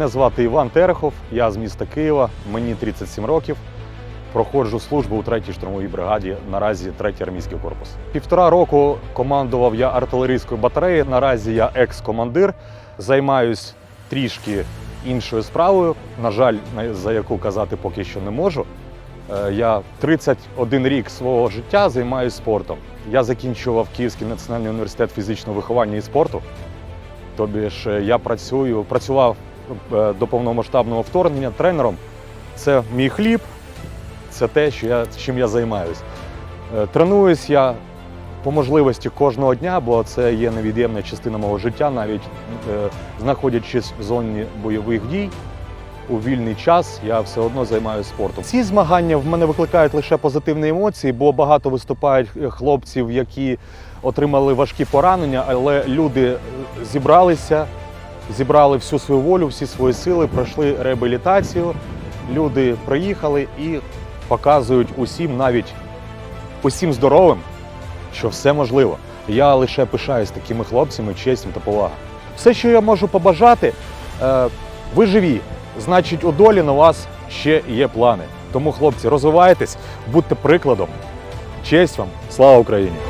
Мене звати Іван Терехов, я з міста Києва, мені 37 років. Проходжу службу у 3-й штурмовій бригаді, наразі 3-й армійський корпус. Півтора року командував я артилерійською батареєю. Наразі я екс-командир, займаюсь трішки іншою справою. На жаль, за яку казати поки що не можу. Е, Я 31 рік свого життя займаюся спортом. Я закінчував Київський національний університет фізичного виховання і спорту. Тобі ж е, я працюю, працював до повномасштабного вторгнення тренером. Це мій хліб, це те, що я, чим я займаюсь. Е, Тренуюсь я по можливості кожного дня, бо це є невід'ємна частина мого життя, навіть е, знаходячись в зоні бойових дій. У вільний час я все одно займаюся спортом. Ці змагання в мене викликають лише позитивні емоції, бо багато виступають е, хлопців, які отримали важкі поранення, але люди е, зібралися, зібрали всю свою волю, всі свої сили, пройшли реабілітацію. Люди приїхали і показують усім, навіть усім здоровим, що все можливо. Я лише пишаюсь такими хлопцями, честю та повага. Все, що я можу побажати, е, ви живі. Значить, у долі на вас ще є плани. Тому, хлопці, розвивайтесь, будьте прикладом. Честь вам, слава Україні!